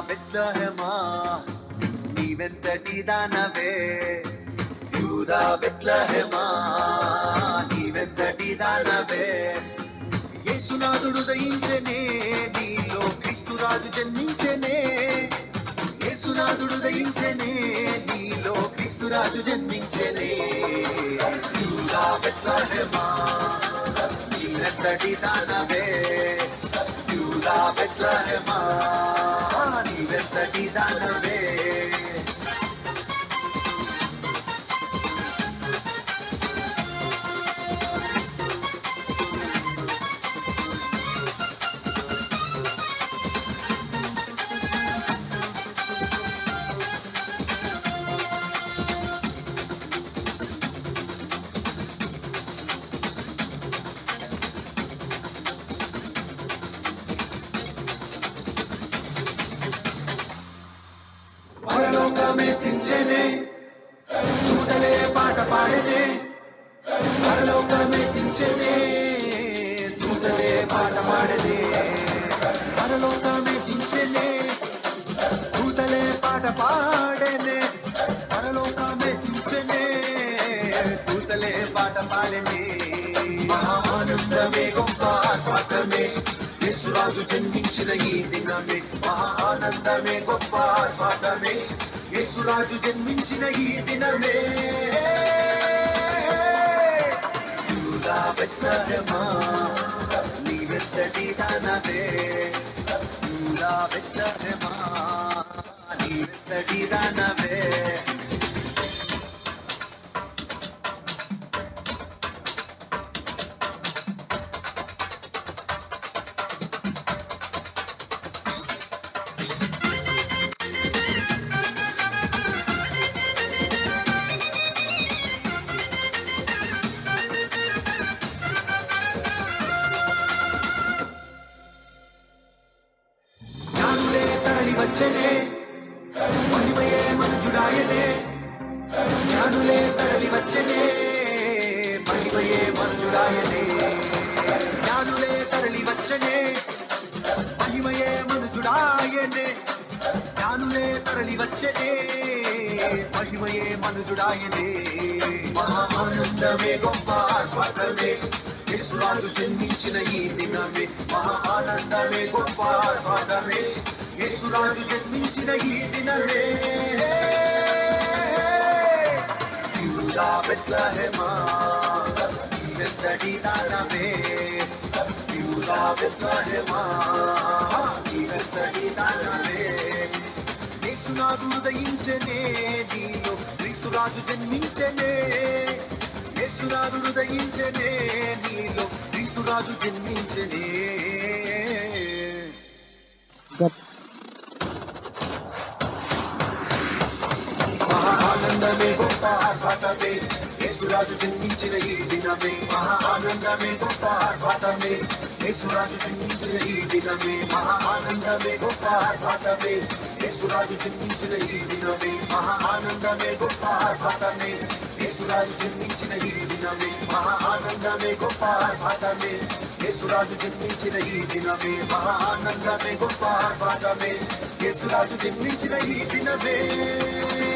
బెత్లహెమా నీవెంతటి దానవే? యూదా బెత్లహెమా? నీవెంతటి దానవే? యేసునాథుడు దయించెనే నీలో క్రీస్తురాజు జన్మించెనే. యేసునాథుడు దయించెనే నీలో క్రీస్తురాజు జన్మించెనే. యూదా బెత్లహెమా? నీవెంతటి దానవే? యూదా బెత్లహెమా? పరలోకమే తించెనే దూతలే పాట పాడనే. పరలోకమే తించెనే దూతలే పాట పాడనే. పరలోకమే తించెనే దూతలే పాట పాడనే. పరలోకమే తించెనే దూతలే పాట పాడనే. మహానందమే గొప్ప ఆత్మకమే యేసురాజు జన్మించిన ఈ దినమే. మహా ఆనందమే గొప్ప ఆర్భాటమే యేసురాజు జన్మించిన ఈ దినమే. యూదా బెత్లహెమా నీవెత్తటి దానవే యూదా బెత్లహెమా నీవెత్తటి దానవే జ్ఞానులే జ్ఞానులే తరలి వచ్చనే మహిమయే మనుజుడాయనే జ్ఞానులే తరలి వచ్చనే మహిమయే మనుజుడాయనే జ్ఞానులే తరలి వచ్చనే మహిమయే మనుజుడాయనే మహానందమే గొప్ప ఆర్భాటమే విశ్వాలు జన్మించిన ఈ దినమే. మహా ఆనందమే గొప్ప ఆర్భాటమే యేసురాజు జన్మించిన ఈ దినమే. యూదా బెత్లహెమా నీవెంతటి దానవే యూదా బెత్లహెమా నీవెంతటి దానవే యేసునాథుడు దయించెనే నీలో క్రీస్తురాజు జన్మించనే యేసునాథుడు దయించెనే నీలో క్రీస్తురాజు జన్మించనే మహా ఆనందమే ఆర్భాటమే యేసురాజు జన్మించిన ఈ దినమే. మహా ఆనందమే గొప్ప ఆర్భాటమే యేసురాజు జన్మించిన ఈ దినమే. మహా ఆనందమే గొప్ప ఆర్భాటమే యేసురాజు జన్మించిన ఈ దినమే. మహా ఆనందమే గొప్ప ఆర్భాటమే యేసురాజు జన్మించిన ఈ దినమే. మహా ఆనందమే గొప్ప ఆర్భాటమే యేసురాజు జన్మించిన ఈ దినమే. మహా ఆనందమే గొప్ప ఆర్భాటమే యేసురాజు జన్మించిన ఈ దినమే.